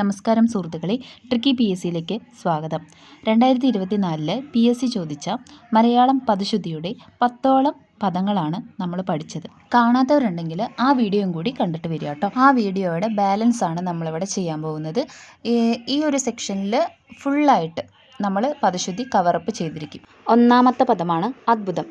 നമസ്കാരം സുഹൃത്തുക്കളെ tricky P S സിയിലേക്ക് സ്വാഗതം. രണ്ടായിരത്തി ഇരുപത്തി നാലിൽ പി എസ് സി ചോദിച്ച മലയാളം പദശുദ്ധിയുടെ പത്തോളം പദങ്ങളാണ് നമ്മൾ പഠിച്ചത്. കാണാത്തവരുണ്ടെങ്കിൽ ആ വീഡിയോയും കൂടി കണ്ടിട്ട് വരിക കേട്ടോ. ആ വീഡിയോയുടെ ബാലൻസ് ആണ് നമ്മളിവിടെ ചെയ്യാൻ പോകുന്നത്. ഈ- ഈ ഒരു സെക്ഷനിൽ ഫുള്ളായിട്ട് നമ്മൾ പദശുദ്ധി കവറപ്പ് ചെയ്തിരിക്കും. ഒന്നാമത്തെ പദമാണ് അത്ഭുതം.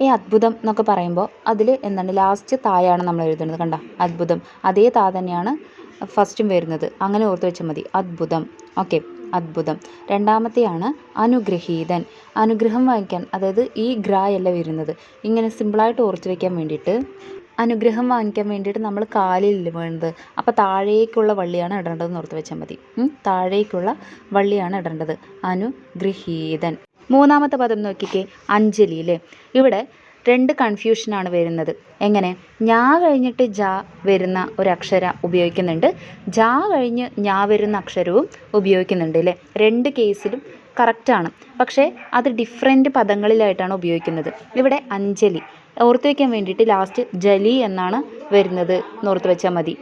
ഈ അത്ഭുതം എന്നൊക്കെ പറയുമ്പോൾ അതിൽ എന്താണ് ലാസ്റ്റ് തായാണ് നമ്മൾ എഴുതുന്നത് കണ്ട? അത്ഭുതം. അതേ താ തന്നെയാണ് ഫസ്റ്റും വരുന്നത്. അങ്ങനെ ഓർത്ത് വെച്ചാൽ മതി. അത്ഭുതം. ഓക്കെ. അത്ഭുതം. രണ്ടാമത്തെയാണ് അനുഗ്രഹീതൻ. അനുഗ്രഹം വാങ്ങിക്കാൻ അതായത് ഈ ഗ്രായല്ല വരുന്നത്. ഇങ്ങനെ സിമ്പിളായിട്ട് ഓർത്ത് വയ്ക്കാൻ വേണ്ടിയിട്ട് അനുഗ്രഹം വാങ്ങിക്കാൻ വേണ്ടിയിട്ട് നമ്മൾ കാലിൽ വേണ്ടത് അപ്പോൾ താഴേക്കുള്ള വള്ളിയാണ് ഇടേണ്ടതെന്ന് ഓർത്ത് വെച്ചാൽ മതി. താഴേക്കുള്ള വള്ളിയാണ് ഇടേണ്ടത്. അനുഗ്രഹീതൻ. മൂന്നാമത്തെ പദം നോക്കിക്കേ. അഞ്ജലി അല്ലേ? ഇവിടെ രണ്ട് കൺഫ്യൂഷനാണ് വരുന്നത്. എങ്ങനെ? ഞാ കഴിഞ്ഞിട്ട് ജ വരുന്ന ഒരു അക്ഷര ഉപയോഗിക്കുന്നുണ്ട്. ജ കഴിഞ്ഞ് ഞാ വരുന്ന അക്ഷരവും ഉപയോഗിക്കുന്നുണ്ട് അല്ലേ രണ്ട് കേസിലും കറക്റ്റാണ് പക്ഷേ അത് ഡിഫറെന്റ് പദങ്ങളിലായിട്ടാണ് ഉപയോഗിക്കുന്നത്. ഇവിടെ അഞ്ജലി. ഓർത്ത് വയ്ക്കാൻ വേണ്ടിയിട്ട് ലാസ്റ്റ് ജലി എന്നാണ് വരുന്നത്. എന്നോർത്ത് വെച്ചാൽ മതി.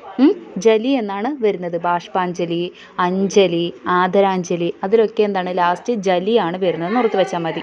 ജലി എന്നാണ് വരുന്നത്. ബാഷ്പാഞ്ജലി അഞ്ജലി ആദരാഞ്ജലി. അതിലൊക്കെ എന്താണ്? ലാസ്റ്റ് ജലിയാണ് വരുന്നത് ഓർത്ത് വെച്ചാൽ മതി.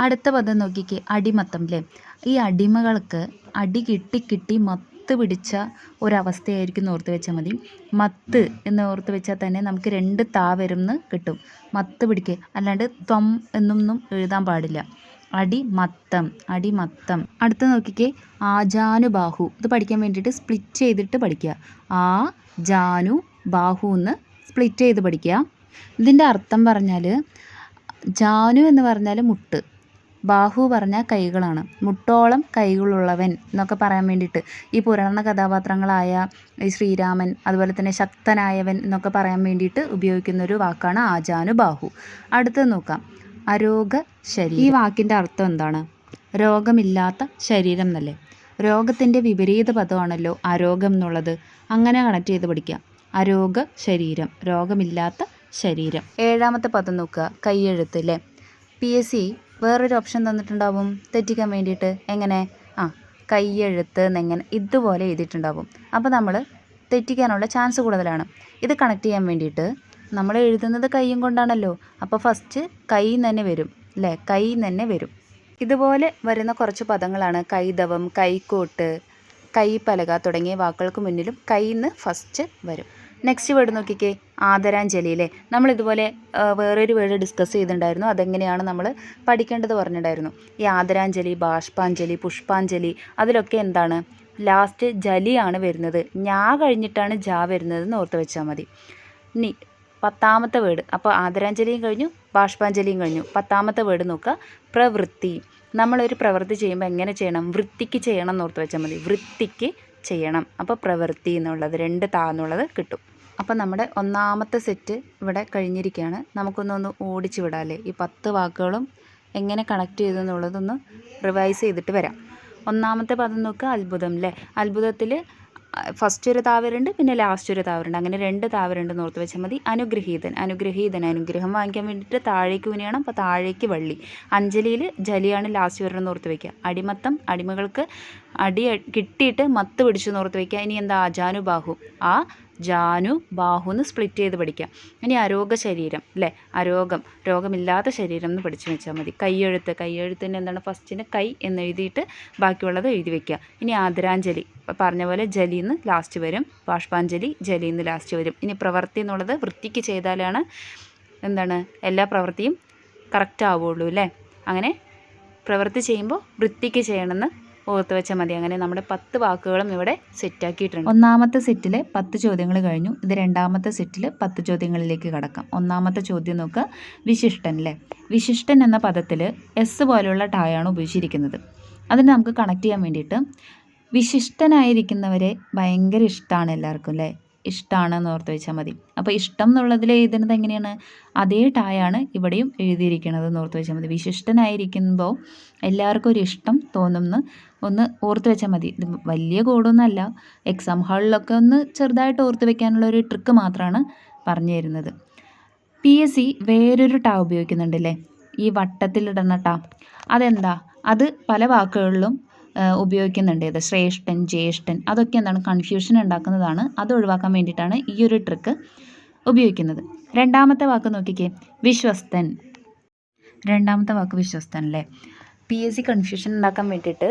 അടുത്ത പദം നോക്കിക്കേ അടിമത്തം അല്ലേ ഈ അടിമകൾക്ക് അടി കിട്ടി കിട്ടി മത്ത് പിടിച്ച ഒരവസ്ഥയായിരിക്കും ഓർത്ത് വെച്ചാൽ മതി. മത്ത് എന്ന് ഓർത്ത് വെച്ചാൽ തന്നെ നമുക്ക് രണ്ട് താ വരുമെന്ന് കിട്ടും. മത്ത് പിടിക്കുക അല്ലാണ്ട് ത്വം എന്നൊന്നും എഴുതാൻ പാടില്ല. അടിമത്തം അടിമത്തം. അടുത്ത നോക്കിക്കേ ആജാനുബാഹു. ഇത് പഠിക്കാൻ വേണ്ടിയിട്ട് സ്പ്ലിറ്റ് ചെയ്തിട്ട് പഠിക്കുക. ആ ജാനു ബാഹു എന്ന് സ്പ്ലിറ്റ് ചെയ്ത് പഠിക്കുക. ഇതിന്റെ അർത്ഥം പറഞ്ഞാൽ ജാനു എന്ന് പറഞ്ഞാൽ മുട്ട്. ബാഹു പറഞ്ഞ കൈകളാണ്. മുട്ടോളം കൈകളുള്ളവൻ എന്നൊക്കെ പറയാൻ വേണ്ടിയിട്ട് ഈ പുരാണ കഥാപാത്രങ്ങളായ ഈ ശ്രീരാമൻ അതുപോലെ തന്നെ ശക്തനായവൻ എന്നൊക്കെ പറയാൻ വേണ്ടിയിട്ട് ഉപയോഗിക്കുന്ന ഒരു വാക്കാണ് ആജാനു ബാഹു അടുത്തത് നോക്കാം. അരോഗ ശരീരം. ഈ വാക്കിന്റെ അർത്ഥം എന്താണ്? രോഗമില്ലാത്ത ശരീരം എന്നല്ലേ? രോഗത്തിന്റെ വിപരീത പദമാണല്ലോ അരോഗം എന്നുള്ളത്. അങ്ങനെ കണക്ട് ചെയ്ത് പഠിക്കാം. അരോഗ ശരീരം രോഗമില്ലാത്ത ശരീരം. ഏഴാമത്തെ പദം നോക്കുക. കൈയെഴുത്ത് അല്ലേ? പി എസ് സി വേറൊരു ഓപ്ഷൻ തന്നിട്ടുണ്ടാവും. തെറ്റിക്കാൻ വേണ്ടിയിട്ട്. എങ്ങനെ? ആ കയ്യെഴുത്ത് എന്നെങ്ങനെ ഇതുപോലെ എഴുതിയിട്ടുണ്ടാവും. അപ്പോൾ നമ്മൾ തെറ്റിക്കാനുള്ള ചാൻസ് കൂടുതലാണ്. ഇത് കണക്ട് ചെയ്യാൻ വേണ്ടിയിട്ട് നമ്മൾ എഴുതുന്നത് കൈയും കൊണ്ടാണല്ലോ. അപ്പോൾ ഫസ്റ്റ് കൈ തന്നെ വരും അല്ലേ കൈ തന്നെ വരും. ഇതുപോലെ വരുന്ന കുറച്ച് പദങ്ങളാണ് കൈതവം കൈക്കോട്ട് കൈപ്പലക തുടങ്ങിയ വാക്കുകൾക്ക് മുന്നിലും കൈ എന്ന് ഫസ്റ്റ് വരും. നെക്സ്റ്റ് വേർഡ് നോക്കിക്കേ. ആദരാഞ്ജലി അല്ലേ ആ, വേറൊരു വേർഡ് ഡിസ്കസ് ചെയ്തിട്ടുണ്ടായിരുന്നു. അതെങ്ങനെയാണ് നമ്മൾ പഠിക്കേണ്ടത് പറഞ്ഞിട്ടുണ്ടായിരുന്നു. ഈ ആദരാഞ്ജലി ബാഷ്പാഞ്ജലി പുഷ്പാഞ്ജലി അതിലൊക്കെ എന്താണ്? ലാസ്റ്റ് ജലിയാണ് വരുന്നത്. ഞാ കഴിഞ്ഞിട്ടാണ് ജാ വരുന്നത് എന്ന് ഓർത്ത് വെച്ചാൽ മതി. ഇനി പത്താമത്തെ വേർഡ് അപ്പോൾ ആദരാഞ്ജലിയും കഴിഞ്ഞു ബാഷ്പാഞ്ജലിയും കഴിഞ്ഞു. പത്താമത്തെ വേർഡ് നോക്കുക. പ്രവൃത്തി. നമ്മളൊരു പ്രവൃത്തി ചെയ്യുമ്പോൾ എങ്ങനെ ചെയ്യണം? വൃത്തിക്ക് ചെയ്യണം എന്ന് ഓർത്ത് വെച്ചാൽ മതി. വൃത്തിക്ക് ചെയ്യണം. അപ്പോൾ പ്രവൃത്തി എന്നുള്ളത് രണ്ട് താ എന്നുള്ളത് കിട്ടും. അപ്പോൾ നമ്മുടെ ഒന്നാമത്തെ സെറ്റ് ഇവിടെ കഴിഞ്ഞിരിക്കുകയാണ്. നമുക്കൊന്നൊന്ന് ഓടിച്ചു വിടാമല്ലേ ഈ പത്ത് വാക്കുകളും എങ്ങനെ കണക്ട് ചെയ്തു എന്നുള്ളതൊന്ന് റിവൈസ് ചെയ്തിട്ട് വരാം. ഒന്നാമത്തെ പദം നോക്കുക അത്ഭുതം അല്ലേ അത്ഭുതത്തിൽ ഫസ്റ്റ് ഒരു താവരുണ്ട് പിന്നെ ലാസ്റ്റ് ഒരു താവരുണ്ട്. അങ്ങനെ രണ്ട് താവരുണ്ട് ഓർത്ത് വെച്ചാൽ മതി. അനുഗ്രഹീതൻ. അനുഗ്രഹീതൻ അനുഗ്രഹം വാങ്ങിക്കാൻ വേണ്ടിയിട്ട് താഴേക്ക് വിനിയണം അപ്പോൾ താഴേക്ക് വള്ളി. അഞ്ജലിയിൽ ജലിയാണ് ലാസ്റ്റ് വരണം ഓർത്ത് വയ്ക്കുക അടിമത്തം അടിമകൾക്ക് അടി കിട്ടിയിട്ട് മത്ത് പിടിച്ചു നോർത്ത് വയ്ക്കുക ഇനി എന്താ? അജാനുബാഹു ആ ജാനു ബാഹു എന്ന് സ്പ്ലിറ്റ് ചെയ്ത് പഠിക്കാം. ഇനി അരോഗ ശരീരം അല്ലേ അരോഗം രോഗമില്ലാത്ത ശരീരം എന്ന് പഠിച്ചു വെച്ചാൽ മതി. കൈയെഴുത്ത് കൈയെഴുത്തിന് എന്താണ് ഫസ്റ്റിന് കൈ എന്ന് എഴുതിയിട്ട് ബാക്കിയുള്ളത് എഴുതി വെക്കുക. ഇനി ആദരാഞ്ജലി പറഞ്ഞ പോലെ ജലി എന്ന് ലാസ്റ്റ് വരും. ബാഷ്പാഞ്ജലി ജലി എന്ന് ലാസ്റ്റ് വരും. ഇനി പ്രവൃത്തി എന്നുള്ളത് വൃത്തിക്ക് ചെയ്താലാണ് എന്താണ്? എല്ലാ പ്രവൃത്തിയും കറക്റ്റ് ആവുള്ളൂ അല്ലേ അങ്ങനെ പ്രവൃത്തി ചെയ്യുമ്പോൾ വൃത്തിക്ക് ചെയ്യണമെന്ന് ഓർത്ത് വെച്ചാൽ മതി. അങ്ങനെ നമ്മുടെ പത്ത് വാക്കുകളും ഇവിടെ സെറ്റാക്കിയിട്ടുണ്ട്. ഒന്നാമത്തെ സെറ്റിലെ പത്ത് ചോദ്യങ്ങൾ കഴിഞ്ഞു. ഇത് രണ്ടാമത്തെ സെറ്റിൽ പത്ത് ചോദ്യങ്ങളിലേക്ക് കടക്കാം. ഒന്നാമത്തെ ചോദ്യം നോക്കുക. വിശിഷ്ടൻ അല്ലേ വിശിഷ്ടൻ എന്ന പദത്തിൽ എസ് പോലെയുള്ള ടായാണ് ഉപയോഗിച്ചിരിക്കുന്നത്. അതിന് നമുക്ക് കണക്ട് ചെയ്യാൻ വേണ്ടിയിട്ട് വിശിഷ്ടനായിരിക്കുന്നവരെ ഭയങ്കര ഇഷ്ടമാണ് എല്ലാവർക്കും അല്ലേ ഇഷ്ടമാണെന്ന് ഓർത്ത് വെച്ചാൽ മതി. അപ്പോൾ ഇഷ്ടം എന്നുള്ളതിൽ എഴുതുന്നത് എങ്ങനെയാണ്? അതേ ടായാണ് ഇവിടെയും എഴുതിയിരിക്കുന്നത് എന്ന് ഓർത്ത് വെച്ചാൽ മതി. വിശിഷ്ടനായിരിക്കുമ്പോൾ എല്ലാവർക്കും ഒരു ഇഷ്ടം തോന്നുമെന്ന് ഒന്ന് ഓർത്ത് വെച്ചാൽ മതി. ഇത് വലിയ കോഡൊന്നുമല്ല എക്സാം ഹാളിലൊക്കെ ഒന്ന് ചെറുതായിട്ട് ഓർത്ത് വെക്കാനുള്ള ഒരു ട്രിക്ക് മാത്രമാണ് പറഞ്ഞു തരുന്നത്. പി എസ് സി വേറൊരു ടാ ഉപയോഗിക്കുന്നുണ്ടല്ലേ? ഈ വട്ടത്തിലിടുന്ന ടാ. അതെന്താ? അത് പല വാക്കുകളിലും ഉപയോഗിക്കുന്നുണ്ട്. ഇത് ശ്രേഷ്ഠൻ ജ്യേഷ്ഠൻ അതൊക്കെ എന്താണ് കൺഫ്യൂഷൻ ഉണ്ടാക്കുന്നതാണ്. അത് ഒഴിവാക്കാൻ വേണ്ടിയിട്ടാണ് ഈ ഒരു ട്രിക്ക് ഉപയോഗിക്കുന്നത്. രണ്ടാമത്തെ വാക്ക് നോക്കിക്കേ. വിശ്വസ്തൻ. രണ്ടാമത്തെ വാക്ക് വിശ്വസ്തൻ അല്ലേ? പി എസ് സി കൺഫ്യൂഷൻ ഉണ്ടാക്കാൻ വേണ്ടിയിട്ട്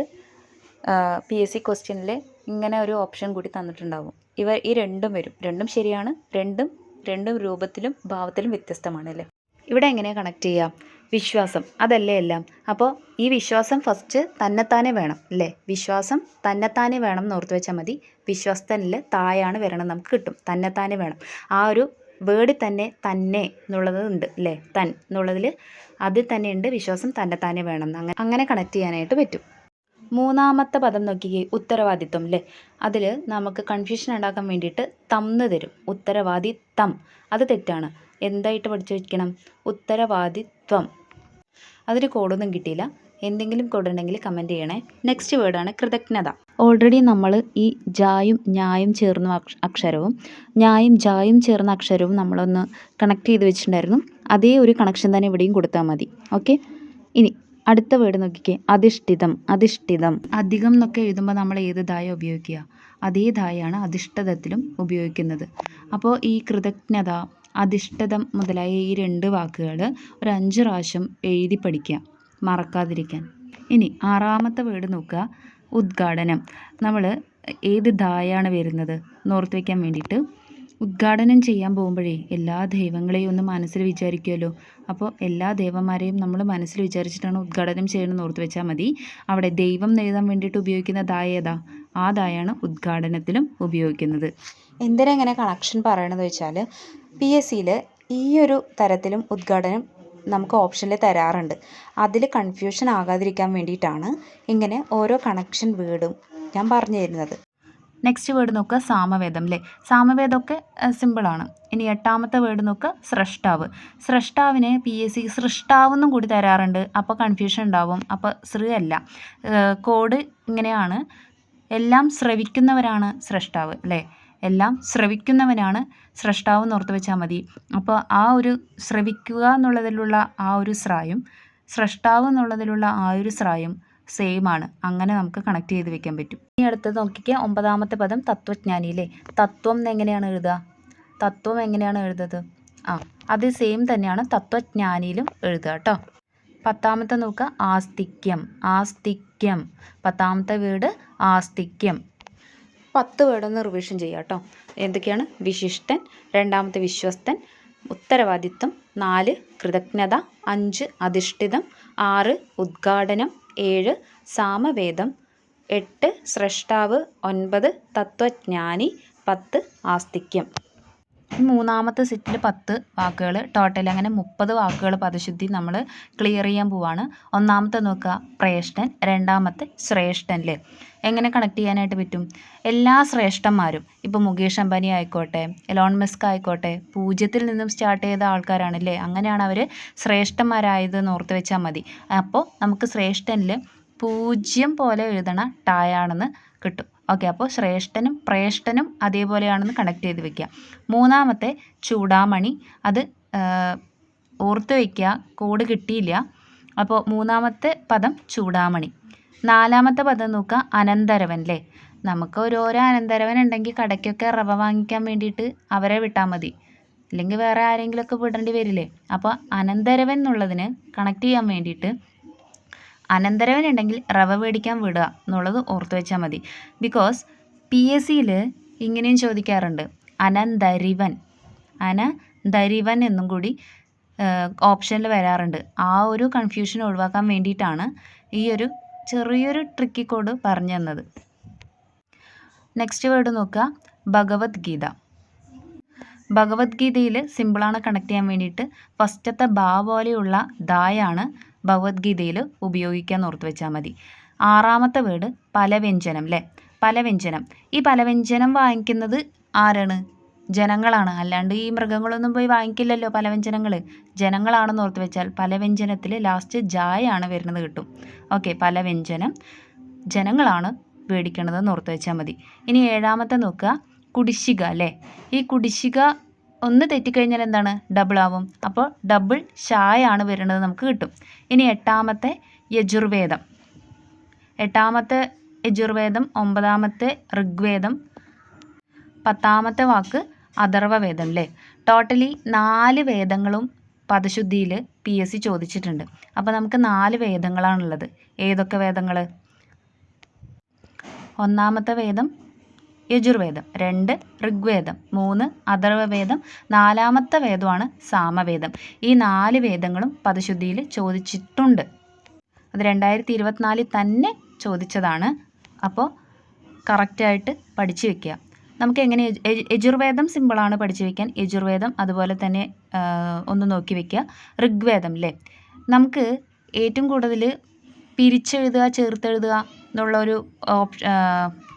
പി എസ് സി ക്വസ്റ്റ്യനിൽ ഇങ്ങനെ ഒരു ഓപ്ഷൻ കൂടി തന്നിട്ടുണ്ടാവും. ഇവ ഈ രണ്ടും വരും. രണ്ടും ശരിയാണ് രണ്ടും രണ്ടും രൂപത്തിലും ഭാവത്തിലും വ്യത്യസ്തമാണ് അല്ലേ? ഇവിടെ എങ്ങനെയാണ് കണക്ട് ചെയ്യുക വിശ്വാസം അതല്ലേ എല്ലാം? അപ്പോൾ ഈ വിശ്വാസം ഫസ്റ്റ് തന്നെത്താനെ വേണം അല്ലേ? വിശ്വാസം തന്നെത്താനെ വേണം എന്ന് ഓർത്ത് വെച്ചാൽ മതി. വിശ്വസ്തനിൽ തായാണ് വരണം നമുക്ക് കിട്ടും തന്നെത്താനെ വേണം. ആ ഒരു വേർഡിൽ തന്നെ തന്നെ എന്നുള്ളത് ഉണ്ട് അല്ലേ? തൻ എന്നുള്ളതിൽ അതിൽ തന്നെ ഉണ്ട് വിശ്വാസം തന്നെത്താനെ വേണം. അങ്ങനെ അങ്ങനെ കണക്ട് ചെയ്യാനായിട്ട് പറ്റും. മൂന്നാമത്തെ പദം നോക്കിക്കേ ഉത്തരവാദിത്വം അല്ലേ? അതിൽ നമുക്ക് കൺഫ്യൂഷൻ ഉണ്ടാക്കാൻ വേണ്ടിയിട്ട് തന്ന് തരും. ഉത്തരവാദിത്തം അത് തെറ്റാണ്. എന്തായിട്ട് പഠിച്ചു വയ്ക്കണം ഉത്തരവാദിത്വം. അതിന് കോഡൊന്നും കിട്ടിയില്ല. എന്തെങ്കിലും കോഡ് ഉണ്ടെങ്കിൽ കമന്റ് ചെയ്യണേ. നെക്സ്റ്റ് വേർഡാണ് കൃതജ്ഞത. ഓൾറെഡി നമ്മൾ ഈ ജായും ഞായും ചേർന്ന അക്ഷരവും ഞായും ജായും ചേർന്ന അക്ഷരവും നമ്മളൊന്ന് കണക്ട് ചെയ്ത് വെച്ചിട്ടുണ്ടായിരുന്നു. അതേ ഒരു കണക്ഷൻ തന്നെ ഇവിടെയും കൊടുത്താൽ മതി. ഓക്കെ ഇനി അടുത്ത വേർഡ് നോക്കിക്കേ. അധിഷ്ഠിതം അധിഷ്ഠിതം. അധികം എന്നൊക്കെ എഴുതുമ്പോൾ നമ്മൾ ഏത് ധായ ഉപയോഗിക്കുക? അതേ ധായയാണ് അധിഷ്ഠിതത്തിലും ഉപയോഗിക്കുന്നത്. അപ്പോൾ ഈ കൃതജ്ഞത അധിഷ്ഠിതം മുതലായ ഈ രണ്ട് വാക്കുകൾ ഒരു അഞ്ച് പ്രാവശ്യം എഴുതി പഠിക്കുക മറക്കാതിരിക്കാൻ. ഇനി ആറാമത്തെ വേർഡ് നോക്കുക ഉദ്ഘാടനം. നമ്മൾ ഏത് ധായാണ് വരുന്നത് നോർത്ത് വയ്ക്കാൻ വേണ്ടിയിട്ട് ഉദ്ഘാടനം ചെയ്യാൻ പോകുമ്പോഴേ എല്ലാ ദൈവങ്ങളെയും ഒന്ന് മനസ്സിൽ വിചാരിക്കുമല്ലോ അപ്പോൾ എല്ലാ ദേവന്മാരെയും നമ്മൾ മനസ്സിൽ വിചാരിച്ചിട്ടാണ് ഉദ്ഘാടനം ചെയ്യണമെന്ന് ഓർത്ത് വെച്ചാൽ മതി. അവിടെ ദൈവം എഴുതാൻ വേണ്ടിയിട്ട് ഉപയോഗിക്കുന്ന ദായ ഏതാ? ആ ദായാണ് ഉദ്ഘാടനത്തിലും ഉപയോഗിക്കുന്നത്. എന്തിനാ ഇങ്ങനെ കണക്ഷൻ പറയണത് വെച്ചാൽ പി എസ് സിയിൽ ഈ ഒരു തരത്തിലും ഉദ്ഘാടനം നമുക്ക് ഓപ്ഷനിൽ തരാറുണ്ട്. അതിൽ കൺഫ്യൂഷൻ ആകാതിരിക്കാൻ വേണ്ടിയിട്ടാണ് ഇങ്ങനെ ഓരോ കണക്ഷൻ വീടും ഞാൻ പറഞ്ഞു തരുന്നത് നെക്സ്റ്റ് വേർഡ് നോക്കുക സാമവേദം അല്ലേ സാമവേദമൊക്കെ സിമ്പിളാണ് ഇനി എട്ടാമത്തെ വേർഡ് നോക്കുക സ്രഷ്ടാവ്. സ്രഷ്ടാവിനെ പി എസ് സി സൃഷ്ടാവെന്നും കൂടി തരാറുണ്ട്. അപ്പോൾ കൺഫ്യൂഷൻ ഉണ്ടാവും. അപ്പോൾ ശ്രീ അല്ല. കോഡ് ഇങ്ങനെയാണ്. എല്ലാം ശ്രവിക്കുന്നവരാണ് സ്രഷ്ടാവ് അല്ലേ എല്ലാം ശ്രവിക്കുന്നവനാണ് സ്രഷ്ടാവ് എന്ന് ഓർത്ത് വെച്ചാൽ മതി. അപ്പോൾ ആ ഒരു ശ്രവിക്കുക എന്നുള്ളതിലുള്ള ആ ഒരു സ്രായും സ്രഷ്ടാവ് എന്നുള്ളതിലുള്ള ആ ഒരു സ്രായും സെയിം ആണ്. അങ്ങനെ നമുക്ക് കണക്ട് ചെയ്ത് വെക്കാൻ പറ്റും. ഇനി അടുത്തത് നോക്കിക്കുക ഒമ്പതാമത്തെ പദം തത്വജ്ഞാനി തത്വജ്ഞാനിയിലെ. തത്വം എങ്ങനെയാണ് എഴുതുക? തത്വം എങ്ങനെയാണ് എഴുതുന്നത്? ആ അത് സെയിം തന്നെയാണ് തത്വജ്ഞാനിയിലും എഴുതുക കേട്ടോ പത്താമത്തെ നോക്കുക ആസ്തിക്യം. ആസ്തിക്യം. പത്താമത്തെ വീട് ആസ്തിക്യം. പത്ത് വേർഡൊന്ന് റിവിഷൻ ചെയ്യാം കേട്ടോ എന്തൊക്കെയാണ്? വിശിഷ്ടൻ രണ്ടാമത്തെ വിശ്വസ്തൻ ഉത്തരവാദിത്വം നാല് കൃതജ്ഞത അഞ്ച് അധിഷ്ഠിതം ആറ് ഉദ്ഘാടനം ഏഴ് സാമവേദം എട്ട് സ്രഷ്ടാവ് ഒൻപത് തത്വജ്ഞാനി പത്ത് ആസ്തിക്യം. മൂന്നാമത്തെ സെറ്റിൽ പത്ത് വാക്കുകൾ ടോട്ടൽ അങ്ങനെ മുപ്പത് വാക്കുകൾ പദശുദ്ധി നമ്മൾ ക്ലിയർ ചെയ്യാൻ പോവാണ്. ഒന്നാമത്തെ നോക്കുക പ്രേഷ്ഠൻ. രണ്ടാമത്തെ ശ്രേഷ്ഠൻ അല്ലേ എങ്ങനെ കണക്ട് ചെയ്യാനായിട്ട് പറ്റും? എല്ലാ ശ്രേഷ്ഠന്മാരും ഇപ്പോൾ മുകേഷ് അംബാനി ആയിക്കോട്ടെ എലോൺ മസ്ക് ആയിക്കോട്ടെ പൂജ്യത്തിൽ നിന്നും സ്റ്റാർട്ട് ചെയ്ത ആൾക്കാരാണല്ലേ? അങ്ങനെയാണ് അവർ ശ്രേഷ്ഠന്മാരായത് ഓർത്ത് വെച്ചാൽ മതി. അപ്പോൾ നമുക്ക് ശ്രേഷ്ഠനിൽ പൂജ്യം പോലെ എഴുതണ ടായാണെന്ന് കിട്ടും. ഓക്കെ അപ്പോൾ ശ്രേഷ്ഠനും പ്രേഷ്ഠനും അതേപോലെയാണെന്ന് കണക്ട് ചെയ്ത് വെക്കുക. മൂന്നാമത്തെ ചൂടാമണി അത് ഓർത്ത് വയ്ക്കുക കോഡ് കിട്ടിയില്ല. അപ്പോൾ മൂന്നാമത്തെ പദം ചൂടാമണി. നാലാമത്തെ പദം നോക്കുക അനന്തരവൻ അല്ലേ നമുക്ക് ഓരോരോ അനന്തരവൻ ഉണ്ടെങ്കിൽ കടയ്ക്കൊക്കെ റവ വാങ്ങിക്കാൻ വേണ്ടിയിട്ട് അവരെ വിട്ടാൽ മതി. അല്ലെങ്കിൽ വേറെ ആരെങ്കിലുമൊക്കെ വിടേണ്ടി വരില്ലേ? അപ്പോൾ അനന്തരവൻ എന്നുള്ളതിന് കണക്ട് ചെയ്യാൻ വേണ്ടിയിട്ട് അനന്തരവൻ ഉണ്ടെങ്കിൽ റവ മേടിക്കാൻ വിടുക എന്നുള്ളത് ഓർത്തു വെച്ചാൽ മതി. ബിക്കോസ് പി എസ് സിയിൽ ഇങ്ങനെയും ചോദിക്കാറുണ്ട്. അനന്തരിവൻ. അനന്തരിവൻ എന്നും കൂടി ഓപ്ഷനിൽ വരാറുണ്ട്. ആ ഒരു കൺഫ്യൂഷൻ ഒഴിവാക്കാൻ വേണ്ടിയിട്ടാണ് ഈ ഒരു ചെറിയൊരു ട്രിക്കി കോഡ് പറഞ്ഞു തന്നത്. നെക്സ്റ്റ് വേർഡ് നോക്കുക. ഭഗവത്ഗീത. ഭഗവത്ഗീതയിൽ സിമ്പിളാണ് കണക്ട് ചെയ്യാൻ വേണ്ടിയിട്ട്. ഫസ്റ്റത്തെ ബാ പോലെയുള്ള ദായാണ് ഭഗവത്ഗീതയിൽ ഉപയോഗിക്കാൻ ഓർത്ത് വെച്ചാൽ മതി. ആറാമത്തെ വേർഡ് പലവ്യഞ്ജനം അല്ലേ പലവ്യഞ്ജനം. ഈ പലവ്യഞ്ജനം വാങ്ങിക്കുന്നത് ആരാണ്? ജനങ്ങളാണ്. അല്ലാണ്ട് ഈ മൃഗങ്ങളൊന്നും പോയി വാങ്ങിക്കില്ലല്ലോ പലവ്യഞ്ജനങ്ങൾ ജനങ്ങളാണെന്ന് ഓർത്ത് വെച്ചാൽ പലവ്യഞ്ജനത്തിൽ ലാസ്റ്റ് ജായാണ് വരുന്നത് കിട്ടും. ഓക്കെ പലവ്യഞ്ജനം ജനങ്ങളാണ് മേടിക്കണതെന്ന് ഓർത്ത് വെച്ചാൽ മതി. ഇനി ഏഴാമത്തെ നോക്കുക. കുടിശ്ശിക അല്ലേ ഈ കുടിശ്ശിക ഒന്ന് തെറ്റിക്കഴിഞ്ഞാൽ എന്താണ്? ഡബിൾ ആവും. അപ്പോൾ ഡബിൾ ഷായാണ് വരുന്നത് നമുക്ക് കിട്ടും. ഇനി എട്ടാമത്തെ യജുർവേദം. എട്ടാമത്തെ യജുർവേദം ഒമ്പതാമത്തെ ഋഗ്വേദം പത്താമത്തെ വാക്ക് അഥർവവേദം അല്ലേ? ടോട്ടലി നാല് വേദങ്ങളും പദശുദ്ധിയിൽ പി എസ് സി ചോദിച്ചിട്ടുണ്ട്. അപ്പോൾ നമുക്ക് നാല് വേദങ്ങളാണുള്ളത്. ഏതൊക്കെ വേദങ്ങൾ ഒന്നാമത്തെ വേദം യജുർവേദം രണ്ട് ഋഗ്വേദം മൂന്ന് അഥർവവേദം നാലാമത്തെ വേദമാണ് സാമവേദം. ഈ നാല് വേദങ്ങളും പദശുദ്ധിയിൽ ചോദിച്ചിട്ടുണ്ട്. അത് രണ്ടായിരത്തി ഇരുപത്തിനാലിൽ തന്നെ ചോദിച്ചതാണ്. അപ്പോൾ കറക്റ്റായിട്ട് പഠിച്ചു വെക്കുക. നമുക്ക് എങ്ങനെ യജു- യജു- യജുർവേദം സിമ്പിളാണ് പഠിച്ചു വെക്കാൻ. യജുർവേദം അതുപോലെ തന്നെ ഒന്ന് നോക്കി വെക്കുക. ഋഗ്വേദം അല്ലേ നമുക്ക് ഏറ്റവും കൂടുതൽ പിരിച്ചെഴുതുക ചേർത്തെഴുതുക എന്നുള്ളൊരു ഓപ്ഷ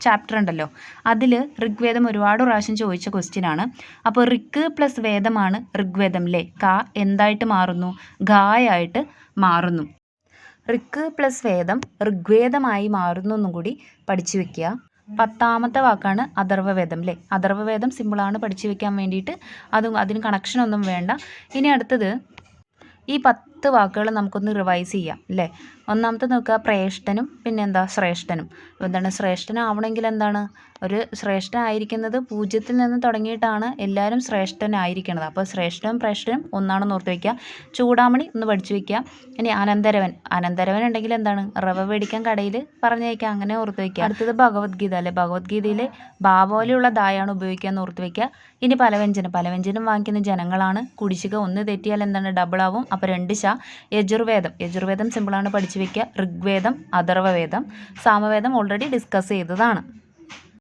ചാപ്റ്റർ ഉണ്ടല്ലോ. അതിൽ ഋഗ്വേദം ഒരുപാട് പ്രാവശ്യം ചോദിച്ച ക്വസ്റ്റ്യൻ ആണ്. അപ്പോൾ ഋക്ക് പ്ലസ് വേദമാണ് ഋഗ്വേദം അല്ലേ ക എന്തായിട്ട് മാറുന്നു? ഗായായിട്ട് മാറുന്നു. ഋക്ക് പ്ലസ് വേദം ഋഗ്വേദമായി മാറുന്നു എന്നും കൂടി പഠിച്ചു വെക്കുക. പത്താമത്തെ വാക്കാണ് അഥർവവേദം അല്ലേ അഥർവവേദം സിമ്പിളാണ് പഠിച്ചു വെക്കാൻ വേണ്ടിയിട്ട്. അതും അതിന് കണക്ഷനൊന്നും വേണ്ട. ഇനി അടുത്തത് ഈ പത്ത് വാക്കുകൾ നമുക്കൊന്ന് റിവൈസ് ചെയ്യാം അല്ലേ ഒന്നാമത്തെ നോക്കുക പ്രേഷ്ഠനും പിന്നെ എന്താ ശ്രേഷ്ഠനും എന്താണ്? ശ്രേഷ്ഠനാവണമെങ്കിൽ എന്താണ്? ഒരു ശ്രേഷ്ഠനായിരിക്കുന്നത് പൂജ്യത്തിൽ നിന്ന് തുടങ്ങിയിട്ടാണ് എല്ലാവരും ശ്രേഷ്ഠനായിരിക്കുന്നത് അപ്പോൾ ശ്രേഷ്ഠനും പ്രേഷ്ഠനും ഒന്നാണെന്ന് ഓർത്ത് വയ്ക്കുക ചൂടാമണി ഒന്ന് പഠിച്ചു വയ്ക്കുക ഇനി അനന്തരവൻ. അനന്തരവൻ ഉണ്ടെങ്കിൽ എന്താണ്? റവ മേടിക്കാൻ കടയിൽ പറഞ്ഞേക്കാം അങ്ങനെ ഓർത്ത് വയ്ക്കുക അടുത്തത് ഭഗവത്ഗീത അല്ലേ ഭഗവത്ഗീതയിലെ ബാപോലെയുള്ള ദായാണ് ഉപയോഗിക്കുക എന്ന് ഓർത്ത് വയ്ക്കുക ഇനി പലവ്യഞ്ജനം. പലവ്യഞ്ജനം വാങ്ങിക്കുന്ന ജനങ്ങളാണ്. കുടിശ്ശിക ഒന്ന് തെറ്റിയാൽ എന്താണ്? ഡബിൾ ആവും. അപ്പോൾ രണ്ട് യജുർവേദം. യജുർവേദം സിമ്പിളാണ് പഠിച്ചു വയ്ക്കുക ഋഗ്വേദം അഥർവവേദം സാമവേദം ഓൾറെഡി ഡിസ്കസ് ചെയ്തതാണ്.